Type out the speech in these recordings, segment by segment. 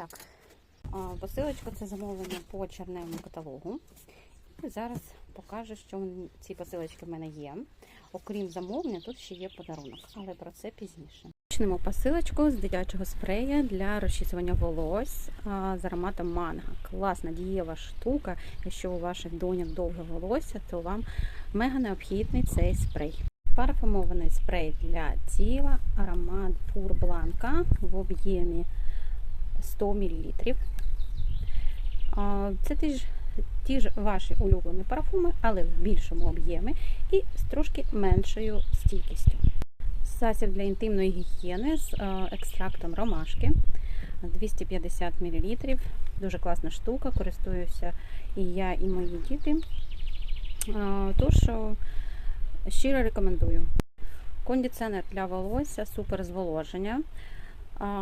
Так, посилочка це замовлення по черневому каталогу. І зараз покажу, що ці посилочки в мене є. Окрім замовлення, тут ще є подарунок, але про це пізніше. Почнемо посилочку з дитячого спрея для розчісування волос з ароматом манго. Класна дієва штука. Якщо у ваших доньок довге волосся, то вам мега необхідний цей спрей. Парфумований спрей для тіла, аромат Pur Blanca в об'ємі 100 мл. Це ті ж, ті ж ваші улюблені парфуми, але в більшому об'ємі і з трошки меншою стійкістю. Засіб для інтимної гігієни з екстрактом ромашки 250 мл. Дуже класна штука, користуюся і я, і мої діти. Тож щиро рекомендую. Кондиціонер для волосся, супер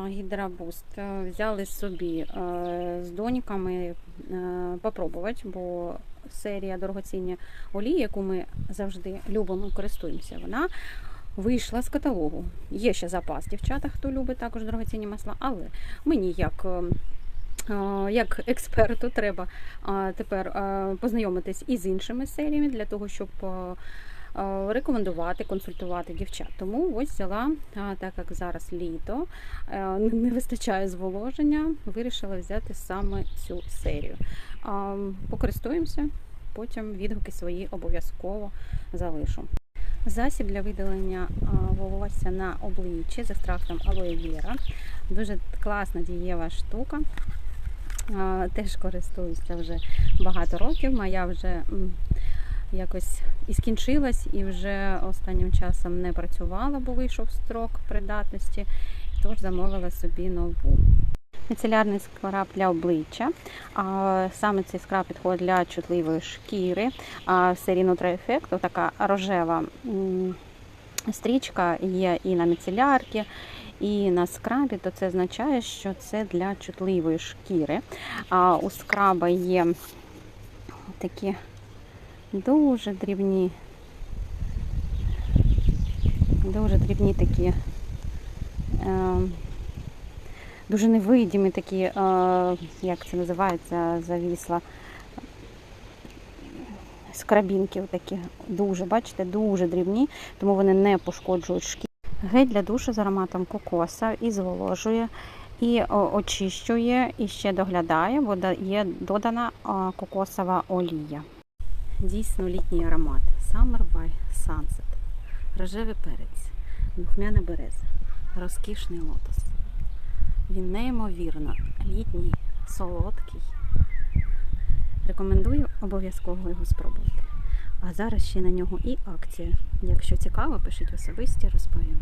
Гідрабуст Е, взяли собі е, з доньками е, попробувати, бо серія дорогоцінні олії, яку ми завжди любимо і користуємося, вона вийшла з каталогу. Є ще запас дівчата, хто любить також дорогоцінні масла, але мені як. е, е, Як експерту треба тепер познайомитись із іншими серіями для того, щоб рекомендувати, консультувати дівчат. Тому ось взяла, так як зараз літо, е, не вистачає зволоження, вирішила взяти саме цю серію. Покористуємося, потім відгуки свої обов'язково залишу. Засіб для видалення волосся на обличчі з екстрактом алоє віра. Дуже класна дієва штука. Теж користуюся вже багато років. Моя вже якось і скінчилась, і вже останнім часом не працювала, бо вийшов строк придатності. Тож замовила собі нову. Міцелярний скраб для обличчя. А, Саме цей скраб підходить для чутливої шкіри. А серії Nutri така рожева стрічка є і на міцелярці, і на скрабі, то це означає, що це для чутливої шкіри. А у скраба є такі дуже дрібні, дуже дрібні такі. Е, дуже невидимі такі, е, як це називається, завісла. Скрабінки такі дуже, бачите, дуже дрібні, тому вони не пошкоджують шкіру. Гель для душу з ароматом кокоса і зволожує, і очищує, і ще доглядає, бо є додана кокосова олія. Дійсно літній аромат. Summer by Sunset. Рожевий перець, духмяна береза, розкішний лотос. Він неймовірно літній, солодкий. Рекомендую обов'язково його спробувати. А зараз ще на нього і акція. Якщо цікаво, пишіть особисті, розповім.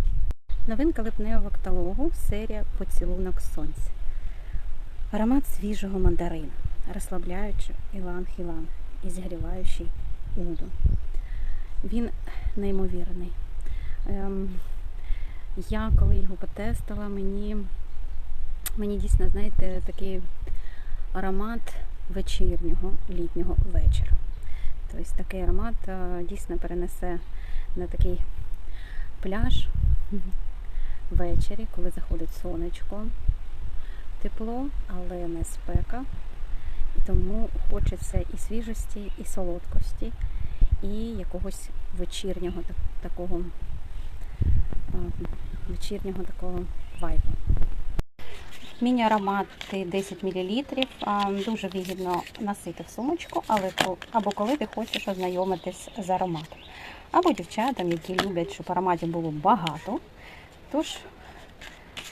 Новинка липневого каталогу серія Поцілунок сонця. Аромат свіжого мандарина, розслабляючий іланг-іланг і зігріваючий уду. Він неймовірний. Ем, я коли його потестила, мені, мені дійсно, знаєте, такий аромат вечірнього літнього вечора. Тобто такий аромат е, дійсно перенесе на такий пляж ввечері, коли заходить сонечко, тепло, але не спека. Тому хочеться і свіжості, і солодкості, і якогось вечірнього так- такого вечірнього такого вайбу. Міні-аромати 10 мл. Дуже вигідно носити в сумочку, але або коли ти хочеш ознайомитись з ароматом. Або дівчатам, які люблять, щоб ароматів було багато. Тож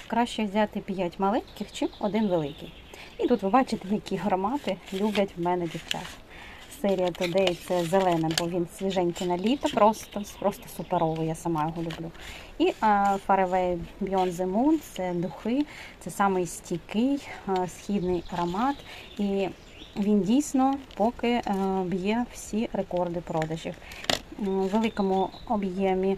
краще взяти 5 маленьких, чим один великий. І тут ви бачите, які аромати люблять в мене дівчата. Серія Today це зелене, бо він свіженький на літо, просто, просто суперовий, я сама його люблю. І а, Faraway Beyond the Moon це духи, це самий стійкий східний аромат. І він дійсно поки е, б'є всі рекорди продажів. В великому об'ємі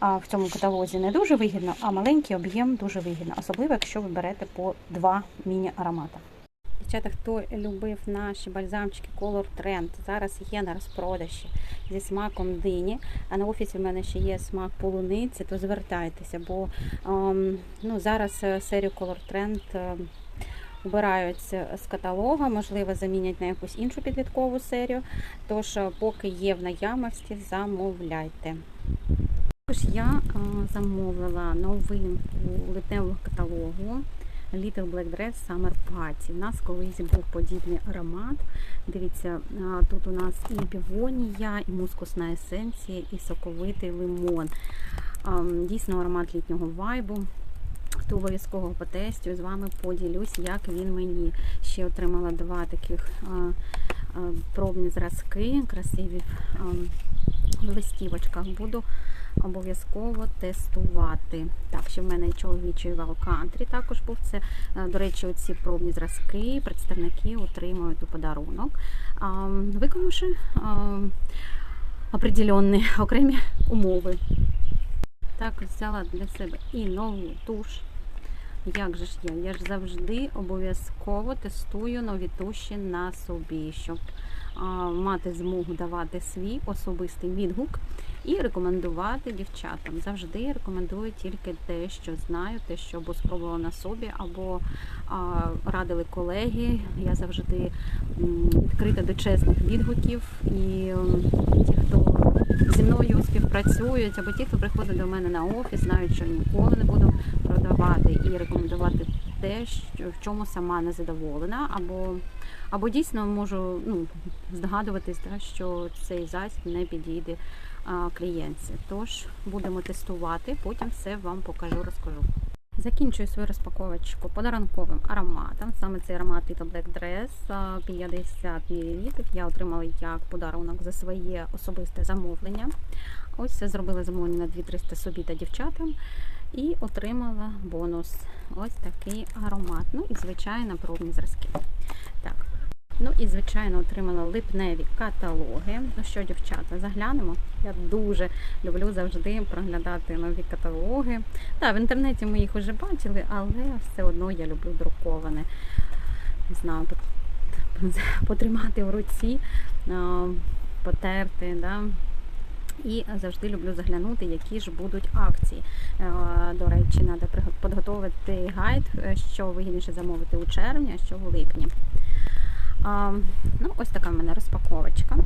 в цьому каталозі не дуже вигідно, а маленький об'єм дуже вигідно, особливо якщо ви берете по два міні-аромата. Дівчата, хто любив наші бальзамчики Color Trend, зараз є на розпродажі зі смаком дині. А на офісі в мене ще є смак полуниці, то звертайтеся, бо ем, ну, зараз е, серію Color Trend е, Збираються з каталога, можливо, замінять на якусь іншу підліткову серію. Тож, е, поки є в наявності, замовляйте. Також я е, замовила новинку липневого каталогу Little Black Dress Summer Party. У нас колись був подібний аромат. Дивіться, тут у нас і півонія, і мускусна есенція, і соковитий лимон. Дійсно аромат літнього вайбу. Хто обов'язково потестю, з вами поділюсь, як він мені. Ще отримала два таких пробні зразки, красиві в листівочках. Буду обов'язково тестувати. Так, ще в мене чоловічий Country також був. Це, е, до речі, оці пробні зразки, представники отримують у подарунок, виконавши определенні окремі умови. Так, взяла для себе і нову туш. Як же ж я? Я ж завжди обов'язково тестую нові туші на собі, щоб а, мати змогу давати свій особистий відгук і рекомендувати дівчатам. Завжди рекомендую тільки те, що знаю, те, що або спробувала на собі, або а, радили колеги. Я завжди відкрита до чесних відгуків і ті, хто зі мною співпрацюють, або ті, хто приходить до мене на офіс, знають, що ніколи не буду продавати і рекомендувати те, що в чому сама не задоволена, або, або дійсно можу ну, здогадуватись, да, що цей засіб не підійде клієнтці. Тож будемо тестувати, потім все вам покажу, розкажу. Закінчую свою розпаковочку подарунковим ароматом. Саме цей аромат Little Black Dress 50 мл. Я отримала як подарунок за своє особисте замовлення. Ось зробила замовлення на 2300 собі та дівчатам. І отримала бонус. Ось такий аромат. Ну і звичайно пробні зразки. Так. Ну і звичайно отримала липневі каталоги. Ну що, дівчата, заглянемо. Я дуже люблю завжди проглядати нові каталоги. Так, в інтернеті ми їх вже бачили, але все одно я люблю друковане. Не знаю, потримати в руці, потерти. Да? І завжди люблю заглянути, які ж будуть акції. До речі, треба підготувати гайд, е, що вигідніше замовити у червні, а що в липні. Ну, ось така в мене розпаковочка.